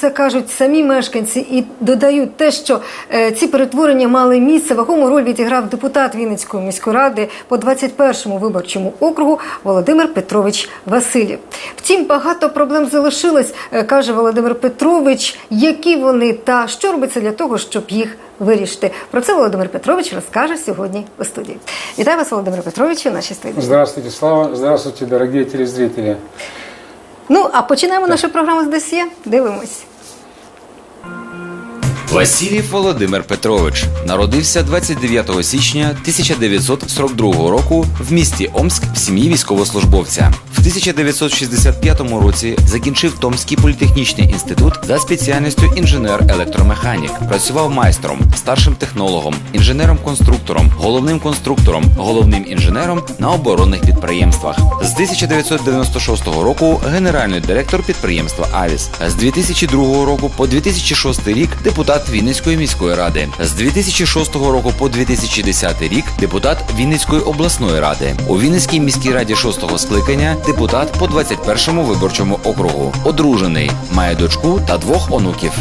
Це кажуть самі мешканці і додають те, що е, ці перетворення мали місце. Вагому роль відіграв депутат Вінницької міської ради по 21-му виборчому округу Володимир Петрович Васильєв. Втім, багато проблем залишилось, е, каже Володимир Петрович. Які вони та що робиться для того, щоб їх вирішити? Про це Володимир Петрович розкаже сьогодні у студії. Вітаю вас, Володимир Петрович, у нашій студії. Здравствуйте, Слава. Здравствуйте, дорогие телезрители. Ну а починаємо нашу програму з досьє. Дивимось. Василів Володимир Петрович народився 29 січня 1942 року в місті Омськ в сім'ї військовослужбовця. В 1965 році закінчив Томський політехнічний інститут за спеціальністю інженер-електромеханік. Працював майстром, старшим технологом, інженером-конструктором, головним конструктором, головним інженером на оборонних підприємствах. З 1996 року генеральний директор підприємства Авіс. З 2002 року по 2006 рік депутат Вінницької міської ради. З 2006 року по 2010 рік депутат Вінницької обласної ради. У Вінницькій міській раді 6 скликання депутат по 21 виборчому округу. Одружений, має дочку та двох онуків.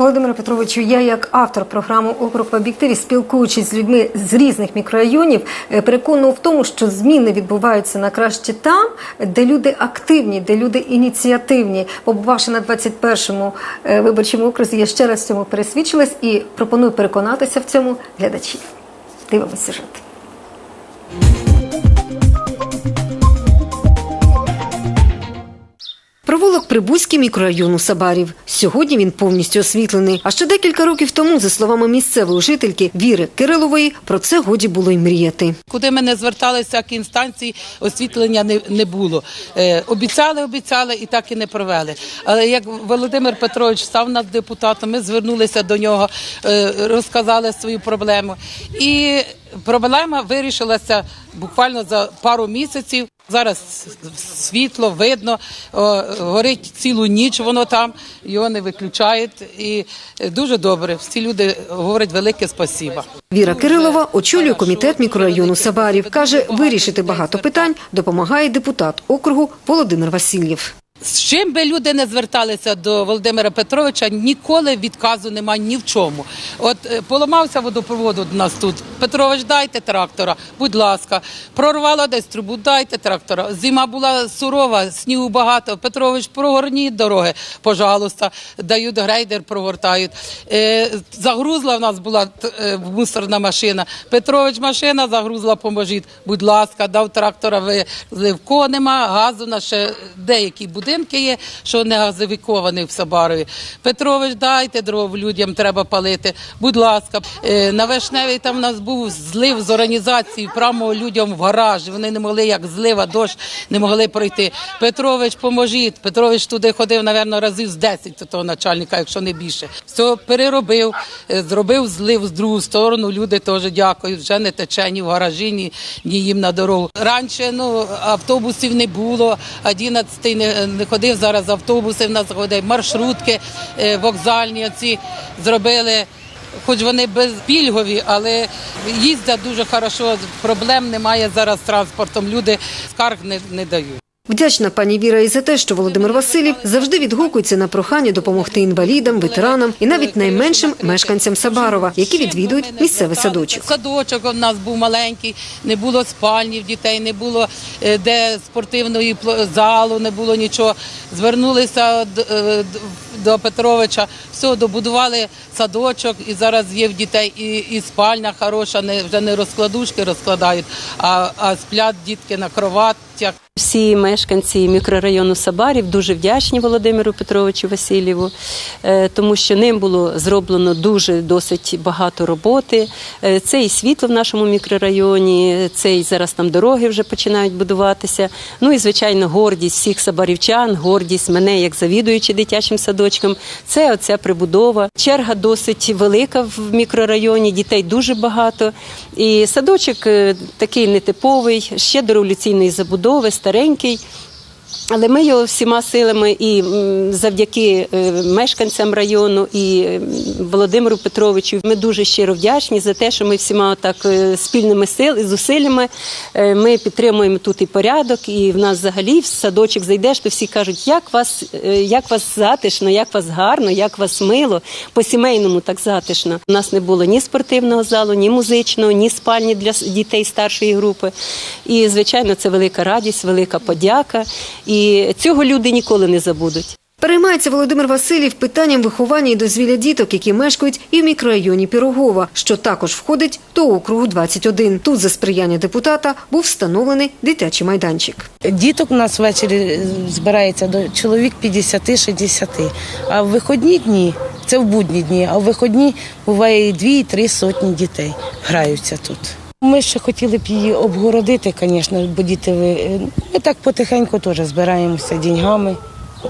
Володимире Петровичу, я як автор програми Округ в об'єктиві, спілкуючись з людьми з різних мікрорайонів, е, переконував в тому, що зміни відбуваються на краще там, де люди активні, де люди ініціативні. Побувавши на 21-му е, виборчому окрузі, я ще раз в цьому пересвідчилась і пропоную переконатися в цьому глядачів. Дивимося сюжет. Прибузький мікрорайону Сабарів. Сьогодні він повністю освітлений. А ще декілька років тому, за словами місцевої жительки Віри Кирилової, про це годі було й мріяти. Куди ми не зверталися, як інстанції, освітлення не, не було. Е, обіцяли, обіцяли і так і не провели. Але як Володимир Петрович став над депутатом, ми звернулися до нього, е, розказали свою проблему. І проблема вирішилася буквально за пару місяців. Зараз світло видно, о, горить цілу ніч, воно там його не виключають. І е, дуже добре. Всі люди говорять велике спасіба. Віра Кирилова очолює комітет мікрорайону Сабарів. Каже, вирішити багато питань допомагає депутат округу Володимир Васильєв. З чим би люди не зверталися до Володимира Петровича, ніколи відказу немає ні в чому. От е, поламався водопровод у нас тут. Петрович, дайте трактора, будь ласка. Прорвало десь трубу, дайте трактора. Зима була сурова, снігу багато. Петрович, прогорніть дороги, пожалуйста. Дають грейдер, прогортають. Е, загрузла в нас була е, мусорна машина. Петрович, машина загрузла, поможіть. Будь ласка, дав трактора, вивезли. В нема газу на деякі будинки є, що не газовіковані в Сабарові. Петрович, дайте дров людям, треба палити. Будь ласка, Е, на Вишневій там у нас був злив з організації, прямо людям в гараж. Вони не могли, як злива, дощ, не могли пройти. Петрович, поможіть. Петрович туди ходив, напевно, разів з 10 до того начальника, якщо не більше. Все переробив, е, зробив злив з другу сторону. Люди теж дякують. Вже не тече ні в гаражі, ні, ні їм на дорогу. Раніше ну автобусів не було, 11 не, не ходив. Зараз автобуси в нас ходять, маршрутки е, вокзальні оці зробили. Хоч вони безпільгові, але їздять дуже хорошо. Проблем немає зараз з транспортом. Люди скарг не, не дають. Вдячна пані Віра і за те, що Володимир Васильєв завжди відгукується на прохання допомогти інвалідам, ветеранам і навіть найменшим мешканцям Сабарова, які відвідують місцевий садочок. Садочок у нас був маленький, не було спальні в дітей, не було е, де спортивної залу, не було нічого. Звернулися е, д- до Петровича, все, добудували садочок, і зараз є в дітей і, і спальня хороша, не, вже не розкладушки розкладають, а, а сплять дітки на кроватях. Всі мешканці мікрорайону Сабарів дуже вдячні Володимиру Петровичу Васильєву, е, тому що ним було зроблено дуже досить багато роботи. Е, Це і світло в нашому мікрорайоні, це і зараз там дороги вже починають будуватися. Ну і звичайно, гордість всіх сабарівчан, гордість мене як завідуючи дитячим садочком. Це оця прибудова. Черга досить велика в мікрорайоні, дітей дуже багато. І садочок е, такий нетиповий, ще до революційної забудови, старенький. Але ми його всіма силами і завдяки е, мешканцям району і Володимиру Петровичу. Ми дуже щиро вдячні за те, що ми всіма так е, спільними сил зусиллями е, ми підтримуємо тут і порядок. І в нас взагалі в садочок зайдеш, то всі кажуть, як вас, як вас затишно, як вас гарно, як вас мило, по сімейному так затишно. У нас не було ні спортивного залу, ні музичного, ні спальні для дітей старшої групи. І звичайно, це велика радість, велика подяка. І цього люди ніколи не забудуть. Переймається Володимир Васильєв питанням виховання і дозвілля діток, які мешкають і в мікрорайоні Пірогова, що також входить до округу 21. Тут за сприяння депутата був встановлений дитячий майданчик. Діток у нас ввечері е, збирається до чоловік 50-60. А в виходні дні, це в будні дні, а в виходні буває і дві, і три сотні дітей граються тут. Ми ще хотіли б її обгородити, звісно, бо діти ви. е, Ми так потихеньку теж збираємося деньгами.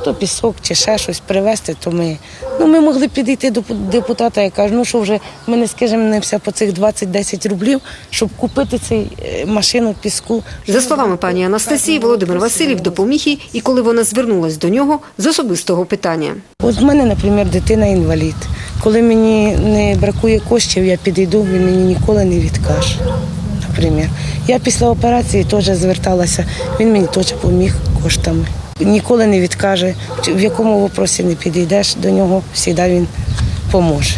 То пісок чи ще щось привезти, то ми. Ну, ми могли підійти до депутата і кажуть, ну що вже ми не скажемося по цих 20-10 рублів, щоб купити цей е, машину піску. За словами пані Анастасії, Володимир Васильєв допоміг їй, і коли вона звернулась до нього з особистого питання. От в мене, наприклад, дитина інвалід. Коли мені не бракує коштів, я підійду, він мені ніколи не відкаже. Наприклад. Я після операції теж зверталася, він мені теж допоміг коштами. Ніколи не відкаже, в якому вопросі не підійдеш до нього, завжди він поможе.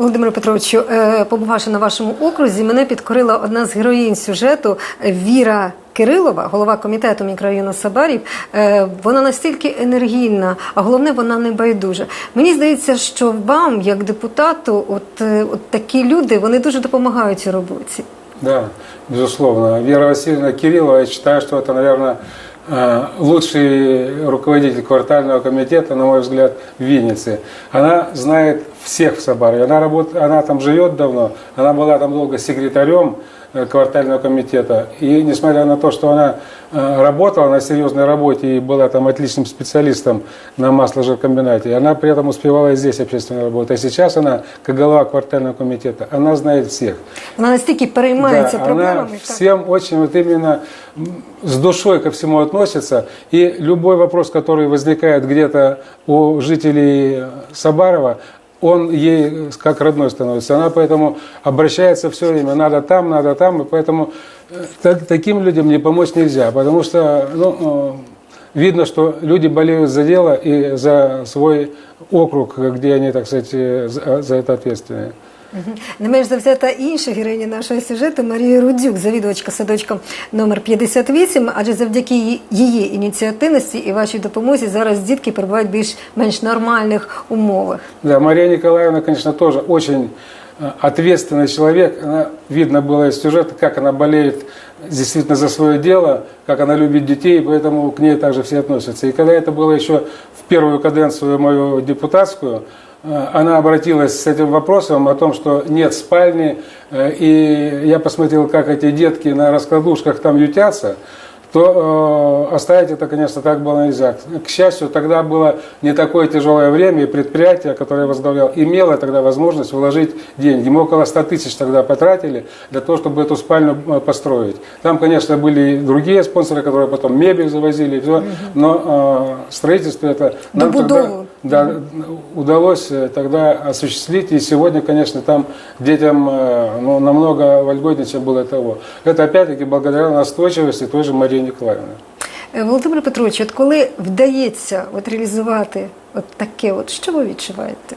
Володимире Петровичу, е, побувавши на вашому окрузі, мене підкорила одна з героїнь сюжету Віра Кирилова, голова комітету мікрорайону Сабарів. Е, Вона настільки енергійна, а головне, вона не байдужа. Мені здається, що вам, як депутату, от, е, от такі люди, вони дуже допомагають у роботі. Да, безусловно. Вера Васильевна Кириллова, я что это, наверное, э, лучший руководитель квартального комитета, на мой взгляд, в Виннице. Она знает всех в Сабаре. Она, работ... она там живет давно, она была там долго секретарем э, квартального комитета. И несмотря на то, что она э, работала на серьезной работе и была там отличным специалистом на масложиркомбинате, она при этом успевала и здесь общественную работу. А сейчас она, как голова квартального комитета, она знает всех. Вона настільки переймається Да, проблемами. она всем очень вот именно с душой ко всему относится. И любой вопрос, который возникает где-то у жителей э, Сабарова, он ей э, как родной становится. Она поэтому обращается все время, надо там, надо там. И поэтому э, так- таким людям не помочь нельзя. Потому что ну, э, видно, что люди болеют за дело и за свой округ, где они, так сказать, за за это ответственны. Не менш завзята інша героїня нашого сюжету Марія Рудзюк, завідувачка садочком номер 58, адже завдяки її- її ініціативності і вашій допомозі зараз дітки перебувають в більш-менш нормальних умовах. Да, Мария Николаевна, конечно, тоже очень э, ответственный человек. Она, видно было из сюжета, как она болеет действительно за свое дело, как она любит детей, и поэтому к ней также все относятся. И когда это было еще в первую каденцию мою депутатскую, э, она обратилась с этим вопросом о том, что нет спальни, э, и я посмотрел, как эти детки на раскладушках там ютятся, то э, оставить это, конечно, так было нельзя. К счастью, тогда было не такое тяжелое время, и предприятие, которое я возглавлял, имело тогда возможность вложить деньги. Мы около 100 тысяч тогда потратили для того, чтобы эту спальню э, построить. Там, конечно, были и другие спонсоры, которые потом мебель завозили, и всё, но э, строительство это нам тогда да, удалось э, тогда осуществить. И сегодня, конечно, там детям э, ну, намного вольготнее, чем было того. Это опять-таки благодаря настойчивости той же Марии Николаевны. Е, Володимир Петрович, от коли вдається от реалізувати от таке, от що ви відчуваєте?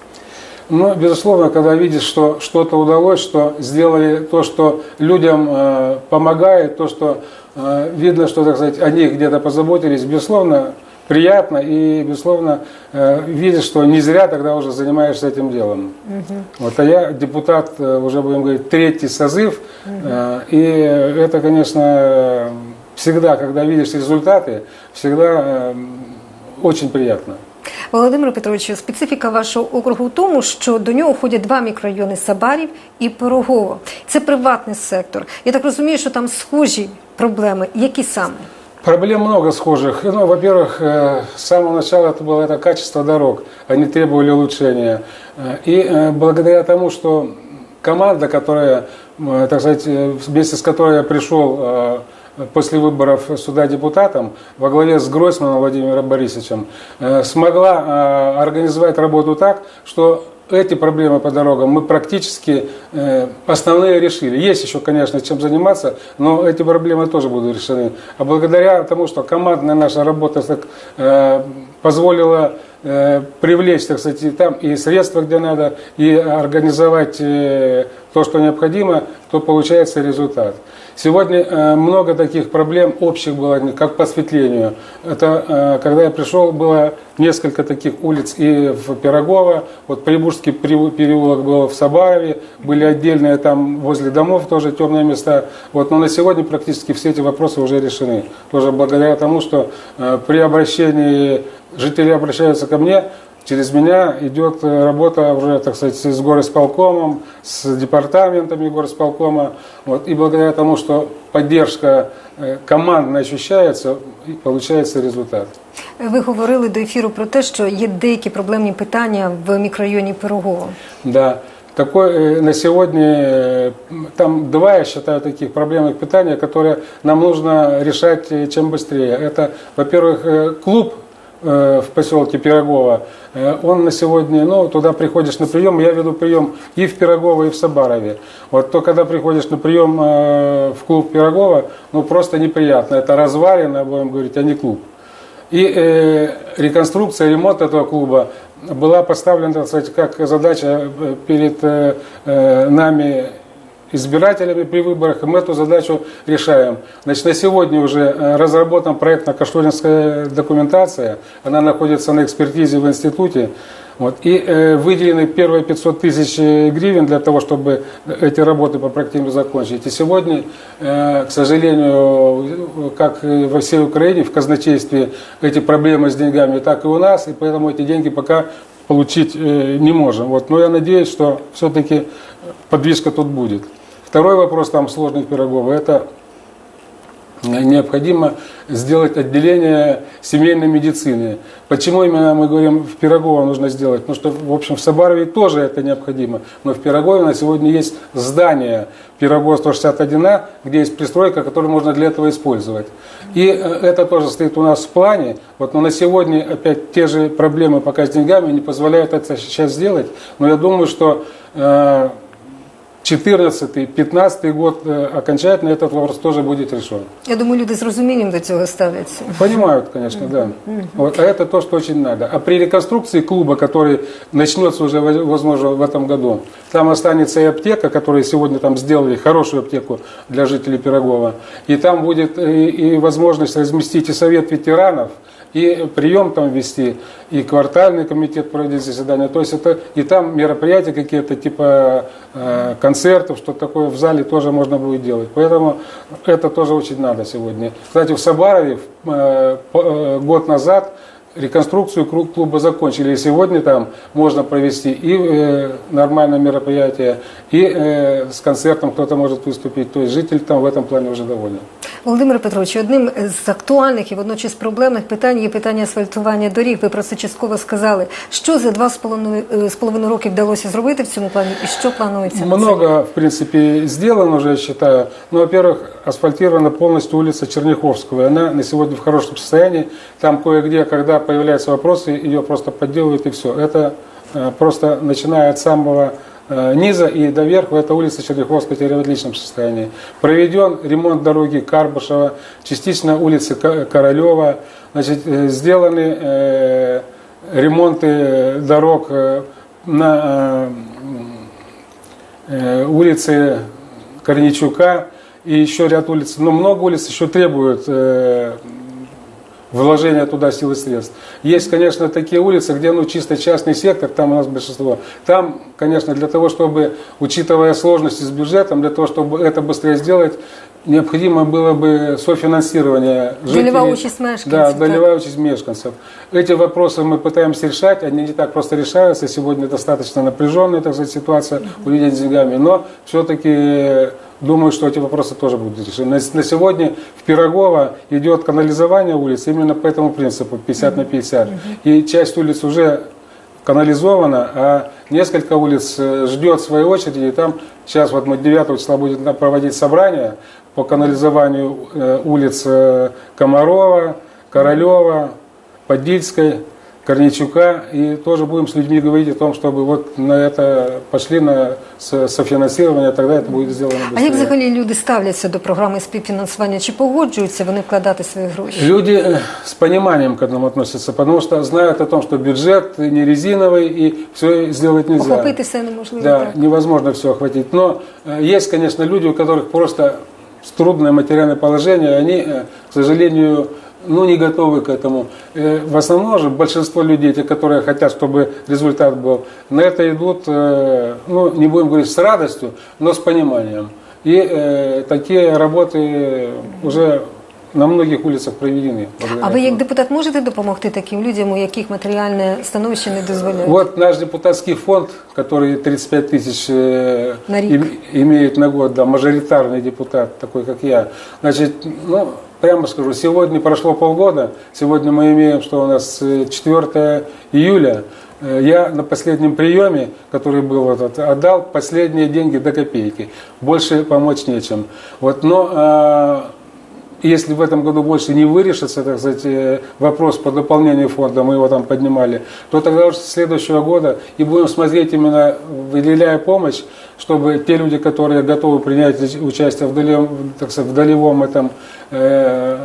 Ну, безусловно, когда видишь, что что-то удалось, что сделали то, что людям э, помогает, то, что э, видно, что, так сказать, о них где-то позаботились, безусловно, приятно и, безусловно, э, видишь, что не зря тогда уже занимаешься этим делом. Вот, а я депутат, э, уже будем говорить, третий созыв, э, и это, конечно, э, всегда, когда видишь результаты, всегда э, очень приятно. Володимире Петровичу, специфіка вашого округу в тому, що до нього входять два мікрорайони Сабарів і Пирогово. Це приватний сектор. Я так розумію, що там схожі проблеми. Які саме? Проблем много схожих. Ну, во-первых, э, с самого начала это было это качество дорог. Они требовали улучшения. Э, И э, благодаря тому, что команда, которая так сказать, вместе с которой я пришел после выборов суда депутатом во главе с Гройсманом Владимиром Борисовичем, смогла организовать работу так, что эти проблемы по дорогам мы практически э, основные решили. Есть еще, конечно, чем заниматься, но эти проблемы тоже будут решены. А благодаря тому, что командная наша работа так, э, позволила э, привлечь, так сказать, и там и средства, где надо, и организовать э, то, что необходимо, то получается результат. Сегодня э, много таких проблем общих было, как по осветлению. Это, э, когда я пришел, было несколько таких улиц и в Пирогово, вот Прибужский переу- переулок был в Сабарове, были отдельные там возле домов тоже темные места. Вот, но на сегодня практически все эти вопросы уже решены. Тоже благодаря тому, что э, при обращении жители обращаются ко мне, Через меня идет э, работа уже, так сказать, с горосполкомом, с департаментами горосполкома. Вот, и благодаря тому, что поддержка э, командно ощущается, и получается результат. Ви говорили до ефіру про те, що є деякі проблемні питання в мікрорайоні Пирогово. Да. Такой, э, на сегодня э, там два, я считаю, таких проблемных питания, которые нам нужно решать э, чем быстрее. Это, во-первых, э, клуб э, в поселке Пирогово, Э, он на сегодня, ну, туда приходишь на прием, я веду прием и в Пирогово, и в Сабарове. Вот то, когда приходишь на прием э, в клуб Пирогова, ну, просто неприятно. Это развалина, будем говорить, а не клуб. И э, реконструкция, ремонт этого клуба была поставлена, сказать, как задача э, перед э, э, нами избирателями при выборах, и мы эту задачу решаем. Значит, на сегодня уже э, разработана проектно-кошторисная документация, она находится на экспертизе в институте, вот, и э, выделены первые 500 тысяч э, гривен для того, чтобы эти работы по проектам закончить. И сегодня, э, к сожалению, как во всей Украине, в казначействе эти проблемы с деньгами, так и у нас, и поэтому эти деньги пока получить э, не можем. Вот, но я надеюсь, что все-таки подвижка тут будет. Второй вопрос там сложный Пирогова, это необходимо сделать отделение семейной медицины. Почему именно мы говорим в Пирогово нужно сделать? Потому что, в общем, в Сабарове тоже это необходимо. Но в Пирогове на сегодня есть здание Пирогова 161, где есть пристройка, которую можно для этого использовать. И э, это тоже стоит у нас в плане. Вот, но на сегодня опять те же проблемы пока с деньгами не позволяют это сейчас сделать. Но я думаю, что э, 14-15 год э, окончательно этот вопрос тоже будет решен. Я думаю, люди з розумінням до цього ставляться. Понимают, конечно, да. Вот, а это то, что очень надо. А при реконструкции клуба, который начнется уже, возможно, в этом году, там останется и аптека, которую сегодня там сделали, хорошую аптеку для жителей Пирогова. И там будет и, и возможность разместить и совет ветеранов, и прием там вести, и квартальный комитет проводить заседания. То есть это и там мероприятия какие-то типа э, концертов, что такое в зале тоже можно будет делать. Поэтому это тоже очень надо сегодня. Кстати, в Сабарове э, э, год назад реконструкцию клуба закончили. И сегодня там можно провести и э, нормальное мероприятие, и э, с концертом кто-то может выступить. То есть житель там в этом плане уже доволен. Володимир Петрович, одним з актуальних і водночас проблемних питань є питання асфальтування доріг. Ви про це частково сказали. Що за два з половиною е, з половиною роки вдалося зробити в цьому плані, і що планується? на це? Много, в принципе, сделано уже, я считаю. Ну, во-первых, асфальтирована полностью улица Черняховского. и Она на сегодня в хорошем состоянии. Там кое-где, когда появляются вопросы, ее просто подделывают и все. Это э, просто начиная от самого э, низа и до верху, эта улица Черняховская теперь в отличном состоянии. Проведен ремонт дороги Карбышева, частично улицы Ко- Королева. Значит, э, сделаны э, ремонты дорог э, на э, э, улицы Корничука и еще ряд улиц. Но много улиц еще требуют э, вложения туда сил и средств. Есть, конечно, такие улицы, где ну, чисто частный сектор, там у нас большинство. Там, конечно, для того, чтобы, учитывая сложности с бюджетом, для того, чтобы это быстрее сделать, необходимо было бы софинансирование жителей. Долевая участь мешканцев, Да, долевая участь мешканцев. Эти вопросы мы пытаемся решать, они не так просто решаются. Сегодня достаточно напряженная так сказать, ситуация у людей с деньгами, но все-таки думаю, что эти вопросы тоже будут решены. На, сегодня в Пирогово идет канализование улиц именно по этому принципу 50 на 50. И часть улиц уже канализована, а несколько улиц э, ждет своей очереди, и там Сейчас вот мы 9 числа будем на- проводить собрание по канализованию э, улиц э, Комарова, Королева, Подильской, Корничука. И тоже будем с людьми говорить о том, чтобы вот на это пошли на со- софинансирование, тогда это будет сделано А быстрее. як взагалі люди ставляться до програми співфінансування? Чи погоджуються вони вкладати свої гроші? Люди э, с пониманием к этому относятся, потому что знают о том, что бюджет не резиновый и все сделать нельзя. Охопити все неможливо. Да, так. невозможно все охватить. Но э, есть, конечно, люди, у которых просто трудное материальное положение, они, э, к сожалению, ну, не готовы к этому. Э, В основном же большинство людей, те, которые хотят, чтобы результат был, на это идут, э, ну, не будем говорить с радостью, но с пониманием. И э, такие работы уже на многих улицах проведены. А ви як депутат можете допомогти таким людям, у яких матеріальне становище не дозволяє? Вот наш депутатский фонд, который 35 тысяч э, На им- имеет на год, да, мажоритарный депутат, такой как я. Значит, ну, прямо скажу, сегодня прошло полгода, сегодня мы имеем, что у нас э, 4 июля, Э, я на последнем приеме, который был этот, отдал последние деньги до копейки. Больше помочь нечем. Вот, но а, если в этом году больше не вырешится, так сказать, э, вопрос по дополнению фонда, мы его там поднимали, то тогда уже следующего года и будем смотреть именно, выделяя помощь, чтобы те люди, которые готовы принять участие в долевом, так сказать, в долевом этом э,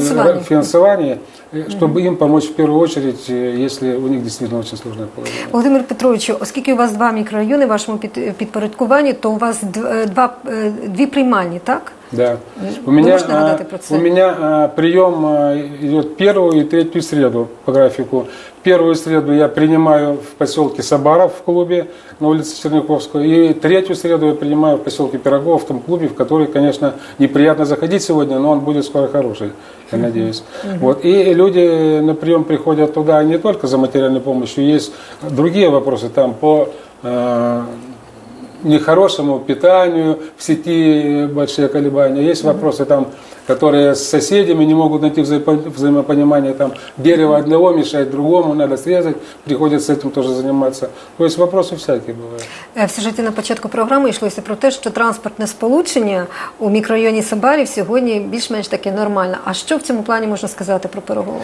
с- Финансовании. финансовании, э, чтобы им помочь в первую очередь, э, если у них действительно очень сложное положение. Володимир Петровичу, оскільки у вас два мікрорайони в вашому під- підпорядкуванні, то у вас д- е, два, е, дві приймальні, так? Да. У Вы меня, можете а, нагадать про це? у меня а, прием а, идет первую и третью среду по графику. Первую среду я принимаю в поселке Сабаров в клубе на улице Черняковского. И третью среду я принимаю в поселке Пирогов в том клубе, в который, конечно, неприятно заходить сегодня, но он будет скоро хороший, я надеюсь. Вот. И люди на прием приходят туда не только за материальной помощью, есть другие вопросы там по э, нехорошему питанию, в сети большие колебания. Есть вопросы там, которые с соседями не могут найти взаипо- взаимопонимание. Там дерево одного мешает другому, надо срезать, приходится этим тоже заниматься. То есть вопросы всякие бывают. Е, В сюжеті на початку програми йшлося про те, що транспортне сполучення у мікрорайоні Сабарів сьогодні більш-менш таке нормальне. А що в цьому плані можна сказати про Пирогово?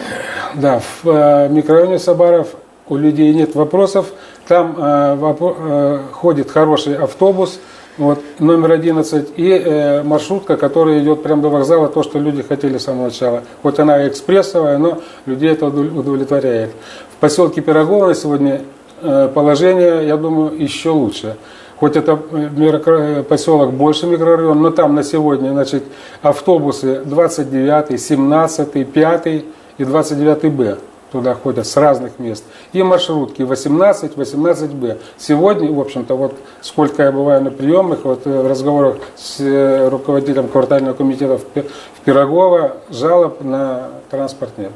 Да, в э, микрорайоне Сабаров у людей нет вопросов. Там э, вопо- э, ходит хороший автобус, вот, номер 11, и э, маршрутка, которая идет прямо до вокзала, то, что люди хотели с самого начала. Хоть она экспрессовая, но людей это удов- удовлетворяет. В поселке Пирогово на сегодня э, положение, я думаю, еще лучше. Хоть это э, микро- поселок больше микрорайон, но там на сегодня значит, автобусы 29, 17, 5 и 29Б туда ходят с разных мест. И маршрутки 18, 18Б. Сегодня, в общем-то, вот сколько я бываю на приемах, вот э, в разговорах с э, руководителем квартального комитета в Пи- в Пирогово, жалоб на транспорт нет.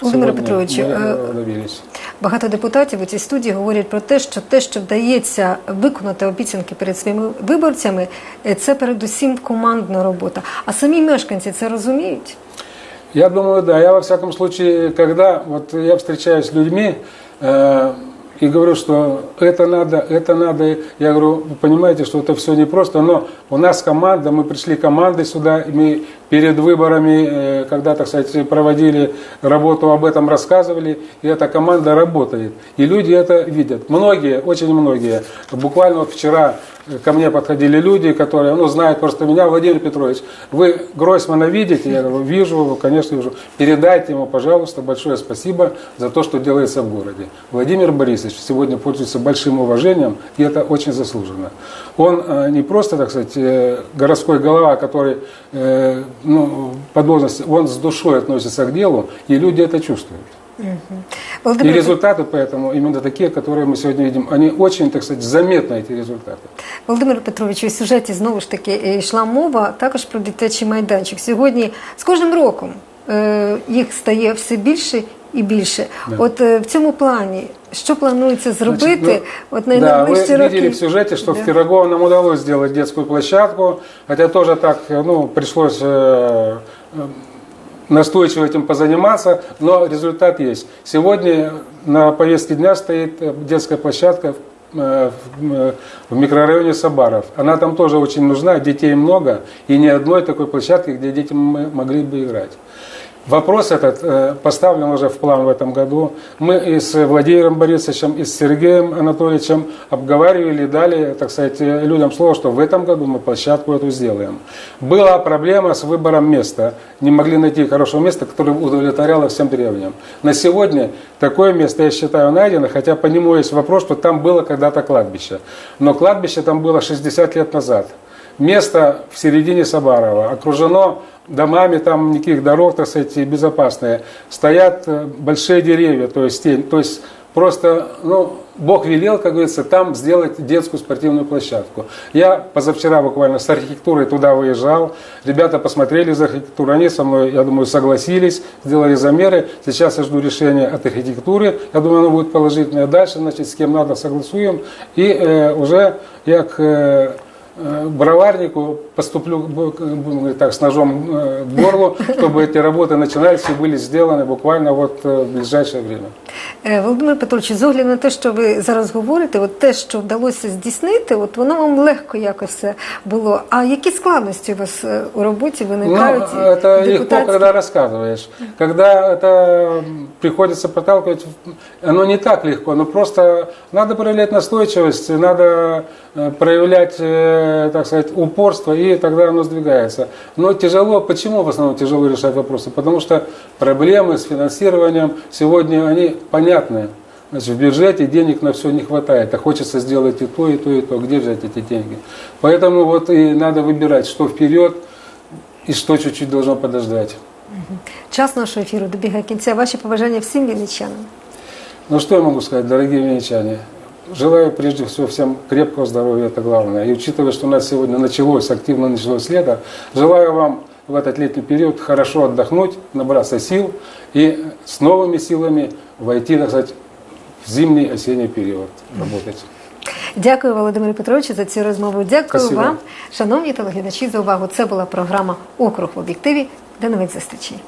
Володимир Сегодня Петрович, мы е, добились. Багато депутатів у цій студії говорять про те, що те, що вдається виконати обіцянки перед своїми виборцями, е, це передусім командна робота. А самі мешканці це розуміють? Я думаю, да. Я во всяком случае, когда вот я встречаюсь с людьми э, и говорю, что это надо, это надо, я говорю, вы понимаете, что это все непросто, но у нас команда, мы пришли командой сюда, мы перед выборами, э, когда, так сказать, проводили работу, об этом рассказывали, и эта команда работает. И люди это видят. Многие, очень многие. Буквально вот вчера ко мне подходили люди, которые, ну, знают просто меня, Владимир Петрович, вы Гройсмана видите? Я говорю, вижу, конечно, вижу. Передайте ему, пожалуйста, большое спасибо за то, что делается в городе. Владимир Борисович сегодня пользуется большим уважением, и это очень заслуженно. Он э, не просто, так сказать, э, городской голова, который э, ну, по должности, он с душой относится к делу, и люди это чувствуют. И Володимир, результаты поэтому именно такие, которые мы сегодня видим, они очень, так сказать, заметны, эти результаты. Володимир Петрович, у сюжеті знову ж таки е, йшла мова також про дитячий майданчик. Сьогодні з кожним роком е, їх стає все більше і більше. От е, в цьому плані, що планується зробити Значит, ну, от на да, вы найближчі видели роки? в сюжете, что Да. в Пирогово нам удалось сделать детскую площадку, хотя тоже так, ну, пришлось э, настойчиво этим позаниматься, но результат есть. Сегодня на повестке дня стоит детская площадка в микрорайоне Сабаров. Она там тоже очень нужна, детей много, и ни одной такой площадки, где дети могли бы играть. Вопрос этот э, поставлен уже в план в этом году. Мы и с Владимиром Борисовичем, и с Сергеем Анатольевичем обговаривали, дали, так сказать, э, людям слово, что в этом году мы площадку эту сделаем. Была проблема с выбором места. Не могли найти хорошего места, которое удовлетворяло всем требованиям. На сегодня такое место, я считаю, найдено, хотя по нему есть вопрос, что там было когда-то кладбище. Но кладбище там было 60 лет назад. Место в середине Сабарова, окружено домами, там никаких дорог, так сказать, безопасные. Стоят э, большие деревья, то есть тень, то есть просто, ну, Бог велел, как говорится, там сделать детскую спортивную площадку. Я позавчера буквально с архитектурой туда выезжал, ребята посмотрели за архитектуру, они со мной, я думаю, согласились, сделали замеры. Сейчас я жду решения от архитектуры, я думаю, оно будет положительное. Дальше, значит, с кем надо согласуем, и э, уже я к э, броварнику поступлю, бу- будем говорить так, с ножом э, к горлу, чтобы эти работы начинались и были сделаны буквально вот э, в ближайшее время. Е, Володимир Петрович, з огляду на те, що ви зараз говорите, от те, що вдалося здійснити, от воно вам легко якось е, було. А які складності у вас е, у роботі Ну, виникають? это легко, депутатські? когда рассказываешь. Когда это приходится проталкивать, оно не так легко, но просто надо проявлять настойчивость, надо э, проявлять, э, так сказать, упорство, и тогда оно сдвигается. Но тяжело, почему в основном тяжело решать вопросы? Потому что проблемы с финансированием сегодня, они понятны. Значит, в бюджете денег на все не хватает, а хочется сделать и то, и то, и то. Где взять эти деньги? Поэтому вот и надо выбирать, что вперед, и что чуть-чуть должно подождать. Час нашого ефіру добігає кінця. Ваші побажання всім вінничанам. Ну что я могу сказать, дорогие венечане? Желаю прежде всего всем крепкого здоровья, это главное. И учитывая, что у нас сегодня началось, активно началось лето, желаю вам в этот летний период хорошо отдохнуть, набраться сил и с новыми силами войти, так сказать, в зимний, осенний период работать. Дякую, Володимиру Петровичу, за цю розмову. Дякую Спасибо. вам, шановні телеглядачі, за увагу. Це була програма Округ в об'єктиві. До нових зустрічей.